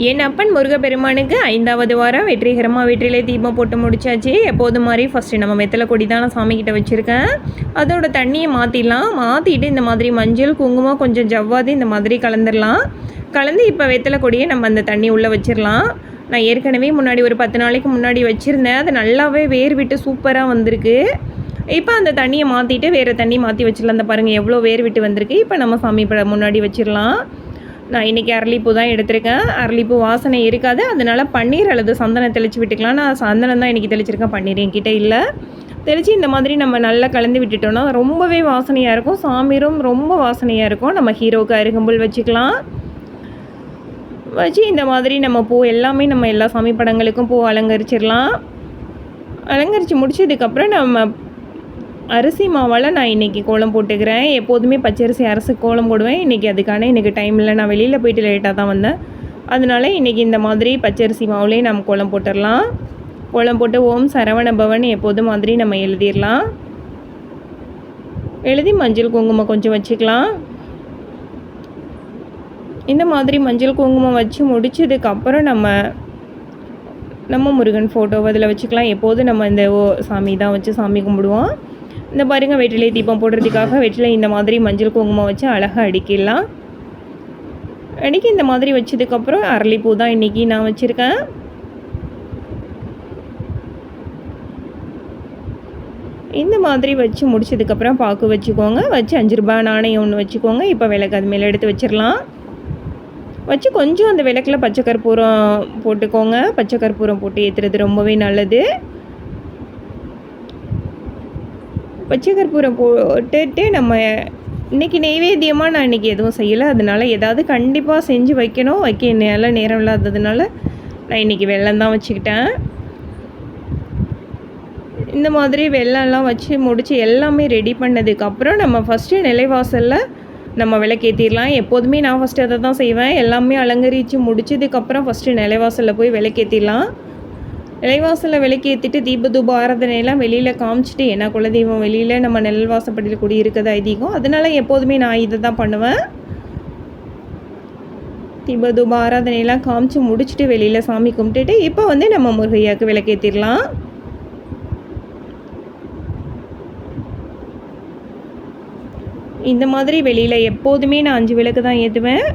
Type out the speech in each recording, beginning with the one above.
என் அப்பன் முருகப்பெருமானுக்கு ஐந்தாவது வாரம் வெற்றிகரமாக வெற்றிலே தீபம் போட்டு முடிச்சாச்சு. எப்போது மாதிரி ஃபஸ்ட்டு நம்ம வெத்தலை கொடி தான் நான் சாமிக்கிட்ட வச்சுருக்கேன். அதோட தண்ணியை மாற்றிடலாம் மாற்றிட்டு இந்த மாதிரி மஞ்சள் குங்குமம் கொஞ்சம் ஜவ்வாது இந்த மாதிரி கலந்துடலாம். கலந்து இப்போ வெத்தலை கொடியை நம்ம அந்த தண்ணி உள்ளே வச்சிடலாம். நான் ஏற்கனவே முன்னாடி ஒரு பத்து நாளைக்கு முன்னாடி வச்சுருந்தேன். அது நல்லாவே வேர் விட்டு சூப்பராக வந்திருக்கு. இப்போ அந்த தண்ணியை மாற்றிட்டு வேறு தண்ணி மாற்றி வச்சிடலாம். அந்த பாருங்கள் எவ்வளோ வேர் விட்டு வந்திருக்கு. இப்போ நம்ம சாமி முன்னாடி வச்சிடலாம். நான் இன்றைக்கி அரளிப்பூ தான் எடுத்திருக்கேன். அரளிப்பூ வாசனை இருக்காது. அதனால் பன்னீர் அல்லது சந்தனம் தெளித்து விட்டுக்கலாம். நான் சந்தனம் தான் இன்றைக்கி தெளிச்சிருக்கேன். பன்னீர் என்கிட்ட இல்லை. தெளித்து இந்த மாதிரி நம்ம நல்லா கலந்து விட்டுட்டோம்னா ரொம்பவே வாசனையாக இருக்கும். சாமீரும் ரொம்ப வாசனையாக இருக்கும். நம்ம ஹீரோவுக்கு அருகம்புல் வச்சுக்கலாம். வச்சு இந்த மாதிரி நம்ம பூ எல்லாமே நம்ம எல்லா சாமி படங்களுக்கும் பூ அலங்கரிச்சிடலாம். அலங்கரித்து முடிச்சதுக்கப்புறம் நம்ம அரிசி மாவால் நான் இன்றைக்கி கோலம் போட்டுக்கிறேன். எப்போதுமே பச்சரிசி அரசு கோலம் போடுவேன். இன்றைக்கி அதுக்கான இன்றைக்கி டைம் இல்லை. நான் வெளியில் போயிட்டு லேட்டாக தான் வந்தேன். அதனால இன்றைக்கி இந்த மாதிரி பச்சரிசி மாவுலேயே நம்ம கோலம் போட்டுடலாம் கோலம் போட்டு ஓம் சரவண பவன் எப்போதும் மாதிரி நம்ம எழுதிடலாம் எழுதி மஞ்சள் குங்குமம் கொஞ்சம் வச்சுக்கலாம். இந்த மாதிரி மஞ்சள் குங்குமம் வச்சு முடிச்சதுக்கப்புறம் நம்ம நம்ம முருகன் ஃபோட்டோ அதில் வச்சுக்கலாம். எப்போதும் நம்ம இந்த ஓ சாமி தான் வச்சு சாமி கும்பிடுவோம். இந்த பாருங்கள் வெற்றிலை தீபம் போடுறதுக்காக வெற்றிலை இந்த மாதிரி மஞ்சள் குங்குமம் வச்சு அழகாக அடிக்கலாம் அடிக்கி இந்த மாதிரி வச்சதுக்கப்புறம் அரளிப்பூ தான் இன்றைக்கி நான் வச்சுருக்கேன். இந்த மாதிரி வச்சு முடிச்சதுக்கப்புறம் பாக்கு வச்சுக்கோங்க. வச்சு அஞ்சு ரூபாய் நாணயம் ஒன்று வச்சுக்கோங்க. இப்போ விளக்கு அது மேலே எடுத்து வச்சிடலாம். வச்சு கொஞ்சம் அந்த விளக்கில் பச்சை கற்பூரம் போட்டுக்கோங்க. பச்சை கற்பூரம் போட்டு ஏற்றுறது ரொம்பவே நல்லது. பச்சை கற்பூரம் போட்டுட்டு நம்ம இன்றைக்கி நெய்வேத்தியமாக நான் இன்றைக்கி எதுவும் செய்யலை. அதனால் ஏதாவது கண்டிப்பாக செஞ்சு வைக்கணும். வைக்க என்னால் நேரம் இல்லாததுனால நான் இன்றைக்கி வெள்ளம் தான் வச்சுக்கிட்டேன். இந்த மாதிரி வெள்ளம்லாம் வச்சு முடித்து எல்லாமே ரெடி பண்ணதுக்கப்புறம் நம்ம ஃபஸ்ட்டு நிலைவாசலில் நம்ம விளக்கேற்றிடலாம் எப்போதுமே நான் ஃபஸ்ட்டு அதை தான் செய்வேன். எல்லாமே அலங்கரித்து முடிச்சதுக்கப்புறம் ஃபஸ்ட்டு நிலைவாசலில் போய் விளக்கேற்றிடலாம் நிலைவாசலில் விளக்கேற்றிட்டு தீப தூப ஆராதனையெல்லாம் வெளியில் காமிச்சிட்டு ஏன்னா குலதெய்வம் வெளியில் நம்ம நெல்வாசப்படியில் கூடி இருக்கிறது ஐதீகம்? அதனால் எப்போதுமே நான் இதை தான் பண்ணுவேன். தீப தூப ஆராதனையெல்லாம் காமிச்சு முடிச்சுட்டு வெளியில் சாமி கும்பிட்டுட்டு இப்போ வந்து நம்ம முருகையாவுக்கு விளக்கேற்றிடலாம் இந்த மாதிரி வெளியில் எப்போதுமே நான் அஞ்சு விளக்கு தான் ஏற்றுவேன்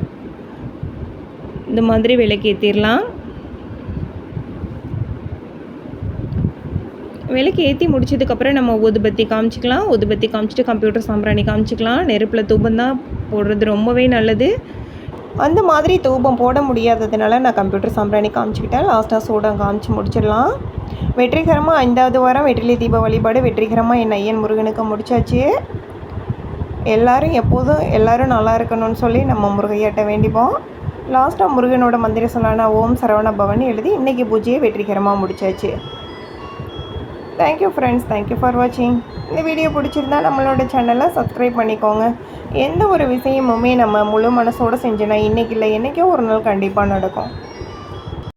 இந்த மாதிரி விளக்கேற்றிடலாம் விலைக்கு ஏற்றி முடிச்சதுக்கப்புறம் நம்ம ஊதுபத்தி காமிச்சிக்கலாம். ஊதுபத்தி காமிச்சிட்டு கம்ப்யூட்டர் சாம்பிராணி காமிச்சிக்கலாம். நெருப்பில் தூபம் தான் போடுறது ரொம்பவே நல்லது. அந்த மாதிரி தூபம் போட முடியாததுனால நான் கம்ப்யூட்டர் சாம்பிராணி காமிச்சிக்கிட்டேன். லாஸ்ட்டாக சூடம் காமிச்சு முடிச்சிடலாம். வெற்றிகரமாக ஐந்தாவது வாரம் வெற்றிலை தீப வழிபாடு வெற்றிகரமாக என் ஐயன் முருகனுக்கு முடிச்சாச்சு. எல்லோரும் எப்போதும் எல்லோரும் நல்லா இருக்கணும்னு சொல்லி நம்ம முருகையாட்ட வேண்டிப்போம். லாஸ்ட்டாக முருகனோட மந்திர சொல்லான ஓம் சரவண பவன் எழுதி இன்றைக்கி பூஜையை வெற்றிகரமாக முடிச்சாச்சு. தேங்க்யூ ஃப்ரெண்ட்ஸ் தேங்க்யூ ஃபார் வாட்சிங் இந்த வீடியோ பிடிச்சிருந்தா நம்மளோட சேனலை சப்ஸ்கிரைப் பண்ணிக்கோங்க. எந்த ஒரு விஷயமுமே நம்ம முழு மனசோடு செஞ்சோன்னா இன்றைக்கி இல்லை என்றைக்கோ ஒரு நாள் கண்டிப்பாக நடக்கும்.